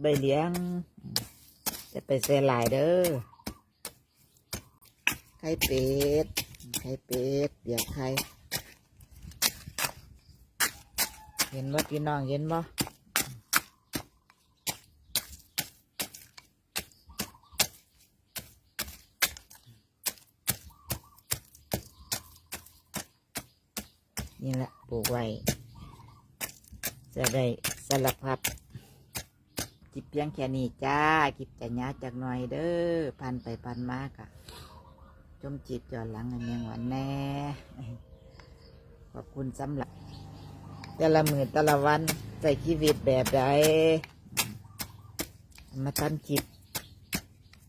ใบเหลียง จะไปเสียหลายเด้อ ไข่เป็ด ไข่เป็ด เดี๋ยวไข่เห็นว่าพี่น้องเห็นบ่นี่แหละปลูกไว้ จะได้สลับพัด จิบเพียงแค่นี้จ้ากิบจะยาจากหน่อยเด้อพันไปพันมากอะจมจิตจอดหลังอันยังหวานแน่ ขอบคุณสำหรับ แต่ละมือแต่ละวันใส่ชีวิตแบบใดมาทำจิต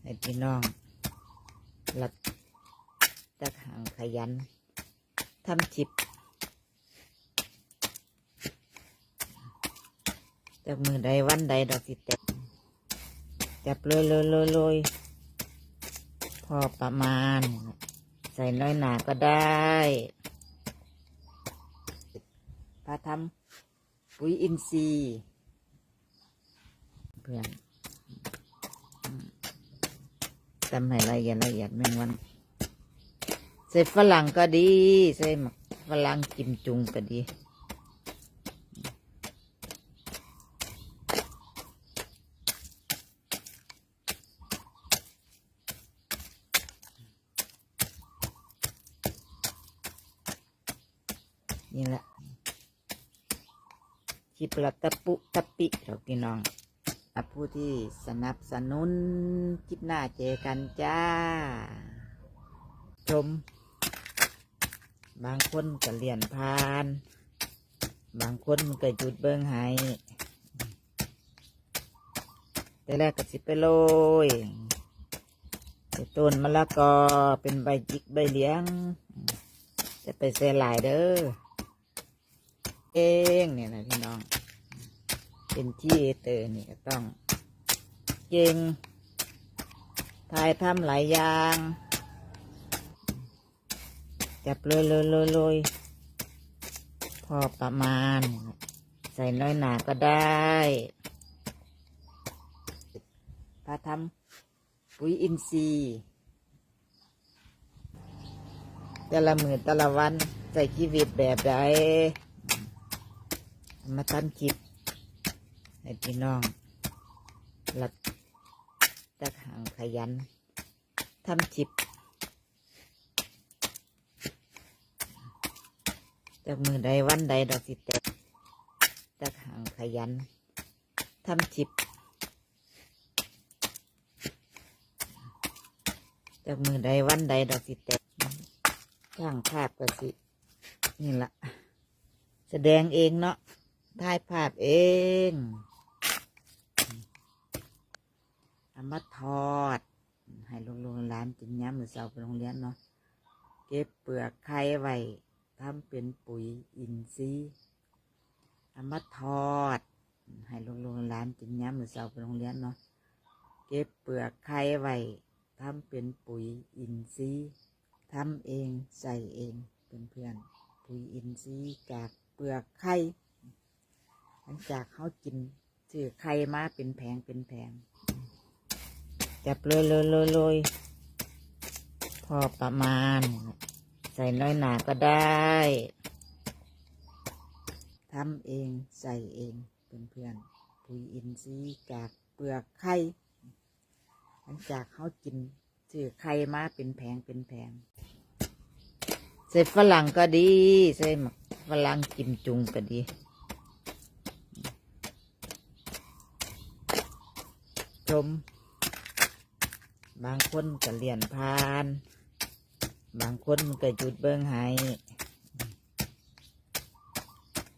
ให้พี่น้องหลัดตะหางขยันทำจิบจากมือใดวันใดดอกสิเต็ จับเลยเลยเลยเลยพอประมาณ ใส่น้อยหนาก็ได้พาทำปุ๋ยอินทรีย์เพื่อนทำให้ละเอียดละเอียดแม่งวัน ใส่ฝรั่งก็ดี ใส่ฝรั่งกิมจุงก็ดี นี่แหละชิปละตะปุตะปิเราพี่น้องอผู้ที่สนับสนุนคลิปหน้าเจอกันจ้า ชม บางคนก็เลียนพาน บางคนมันก็หยุดเบิ้งให้แต่แรกก็สิไปโรยต้นมะละกอเป็นใบจิกใบเลี้ยง จะไปเสียหลายเด้อ เองเนี่ยนะพี่น้อง เป็นที่เตอร์นี่ก็ต้องเก่งทายทำหลายอย่าง จับเลยเลยเลยเลยพอประมาณ ใส่น้อยหนาก็ได้พาทำปุ๋ยอินทรีย์แต่ละมือแต่ละวันใส่ชีวิตแบบใด มาทำจิตให้พี่น้องหลัดตะหางขยันทำจิบจากมือใดวันใดดอกสิแตกตะหางขยันทำจิบจากมือใดวันใดดอกสิแตกช่างภาพก็สิ นี่ละแสดงเองเนาะ ถ่ายภาพเองเอามาทอด ให้ลงลงร้านกินย้ำหรือเสาไปโรงเรียนเนาะ เก็บเปลือกไข่ไว้ทำเป็นปุ๋ยอินทรีย์เอามาทอด ให้ลงลงร้านกินย้ำหรือเสาไปโรงเรียนเนาะ เก็บเปลือกไข่ไว้ทำเป็นปุ๋ยอินทรีย์ทำเองใส่เองเพื่อนเพื่อนๆปุ๋ยอินทรีย์จากเปลือกไข่ หลังจากเขากินซื้อไข่มาเป็นแผงเป็นแผงจับเลยเลยเลยเลยพอประมาณ ใส่น้อยหนาก็ได้ทำเองใส่เองเพื่อนเพื่อนๆปุ๋ยอินทรีย์จากเปลือกไข่หลังจากเขากินซื้อไข่มาเป็นแผงเป็นแผงใส่ฝรั่งก็ดี ใส่ฝรั่งกิมจุงก็ดี ชม บางคนก็เลียนพาน บางคนก็หยุดเบิ้งให้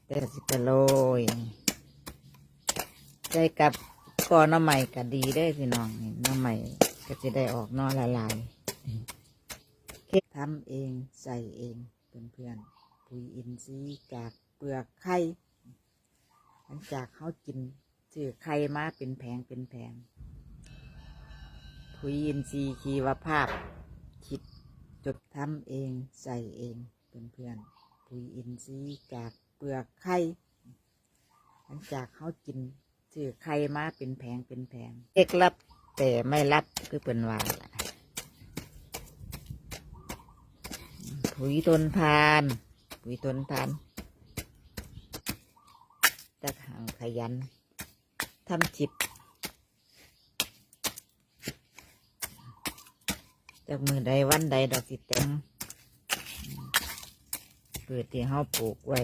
แต่สิไปโรยใส่กับก้อนน้ำใหม่ก็ดีได้อพี่น้องน้ำใหม่ก็จะได้ออกนอละลายเคทำเองใส่เองเพื่อนเพื่อนๆปุ๋ยอินทรีย์จากเปลือกไข่หลังจากเขากินซื้อไข่มาเป็นแผงเป็นแผง ปุ๋ยอินทรีย์ชีวภาพ คิดจดทำเองใส่เองเพื่อนเพื่อนๆปุ๋ยอินทรีย์จากเปลือกไข่หลังจากเขากินซื้อไข่มาเป็นแผงเป็นแผงเอกรับแต่ไม่รับคือเป็นว่าปุ๋ยทนทาน ปุ๋ยทนทานตะหางขยันทำจิบ จากมือใดวันใดดอกสิแตงพืชที่เฮาปลูกไว้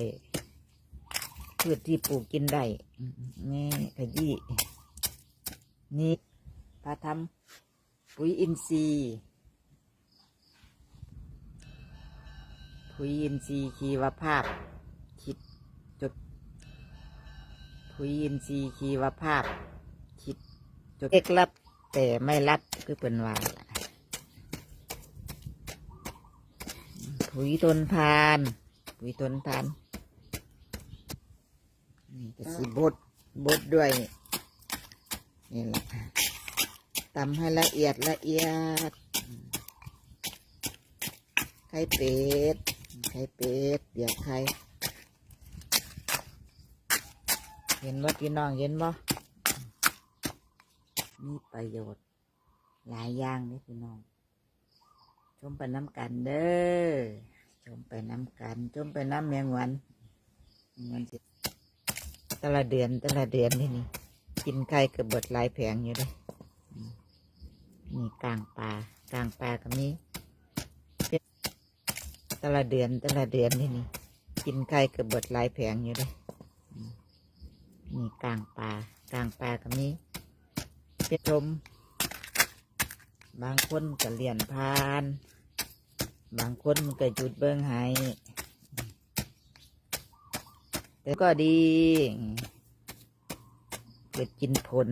พืชที่ปลูกกินได้นี่ขยี้นี่พาทำปุ๋ยอินทรีย์ปุ๋ยอินทรีย์ชีวภาพคิดจดปุ๋ยอินทรีย์ชีวภาพคิดจดเอกรับแต่ไม่รับคือเป็นว่าล่ะ ปุ๋ยทนทานปุ๋ยทนทานนี่ก็สิบดบดด้วย นี่แหละตำให้ละเอียดละเอียดไข่เป็ดไข่เป็ดเดี๋ยวไข่เห็นว่าพี่น้องเห็นบ่มีประโยชน์หลายอย่างนี่พี่น้อง ชมไปน้ำกันเด้อชมไปน้ำกันชมไปน้ำเมียงวันเมงวันสิแต่ละเดือนแต่ละเดือนนี่นี่กินไข่กับเบิดลายแผงอยู่เด้ออืมนี่กลางปลากลางปลาก็มีเป็นแต่ละเดือนแต่ละเดือนนี่นี่กินไข่กับเบิดลายแผงอยู่เด้ออืมนี่กลางปลากลางปลาก็มีเป็นชมบางคนก็เลียนพาน บางคนมันก็หยุดเบิ้งให้แต่ก็ดี เกิดกินผล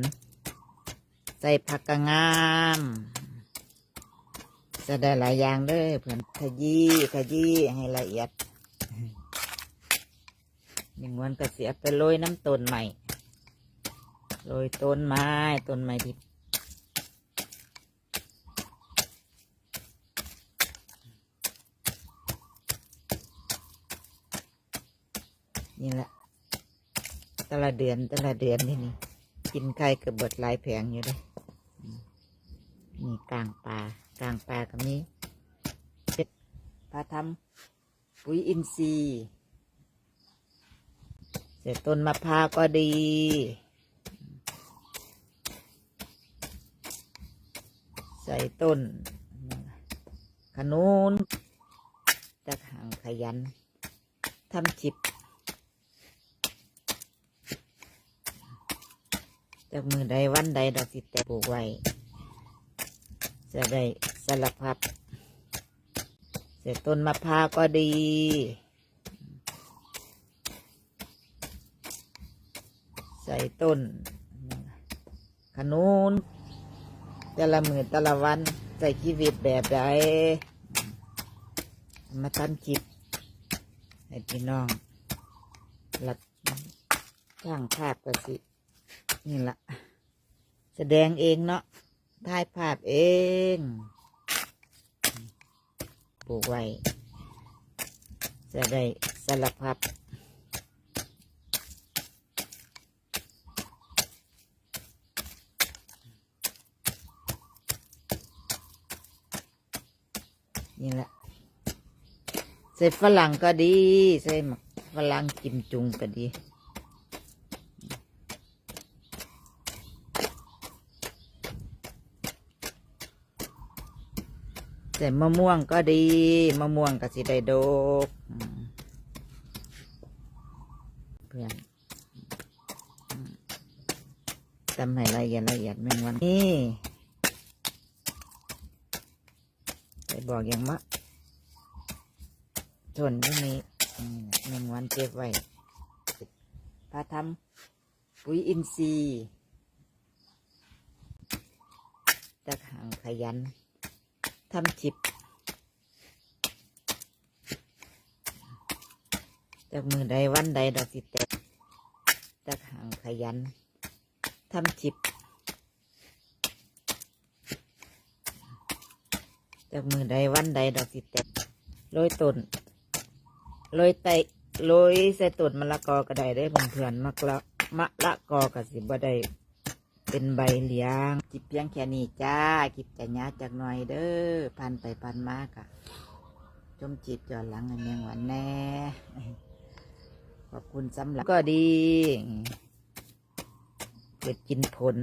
ใส่ผักกะงามจะได้หลายอย่างเด้อเพื่อนขยี้ขยี้ให้ละเอียดหนึ่งวันก็เสียไปโรยน้ำต้นใหม่โรยต้นไม้ต้นไม้ที่ นี่แหละแต่ละเดือนแต่ละเดือนนี่นี่กินไข่กับเบิดลายแผงอยู่เด้ออืมนี่กลางปลากลางปลาก็มีเป็ดพาทำปุ๋ยอินทรีย์เสร็จต้นมะพร้าวก็ดีใส่ต้นขนุนตะหางขยันทำจิบ จากมือใดวันใดดอกสิแต่ปลูกไว้ จะได้สลับพับเสร็จต้นมะพร้าวก็ดีใส่ต้น ขนุนแต่ละมือแต่ละวันใส่ชีวิตแบบใดมาทำจิบให้พี่น้องหลักช่างภาพก็สิ นี่ละแสดงเองเนาะถ่ายภาพเองปลูกไว้ จะได้สลับพับนี่แหละใส่ฝรั่งก็ดี ใส่ฝรั่งกิมจุงก็ดี ใส่มะม่วงก็ดี มะม่วงก็สิได้ดกเพื่อนทำให้ละเอียดละเอียดแมงวันนี่ไปบอกอย่างมะทนที่นี้อืมแมงวันเก็บไว้พาทำปุ๋ยอินทรีย์ตะหางขยัน ทำจิบ จากมือใดวันใดดอกสิแต่ตะหางขยันทำจิบ จากมือใดวันใดดอกสิแต่โรยต้นโรยไตโรยใส่ต้นมะละกอก็ได้ได้เพื่อนๆมักละมะละกอกับสิบ่ได้ เป็นใบเหลียงจิบเพียงแค่นี้จ้ากิบจะยาจากหน่อยเด้อพันไปพันมากอะจมจิบจอดหลังเมียงหวานแน่ขอบคุณสำหรับก็ดีเกิดกินผล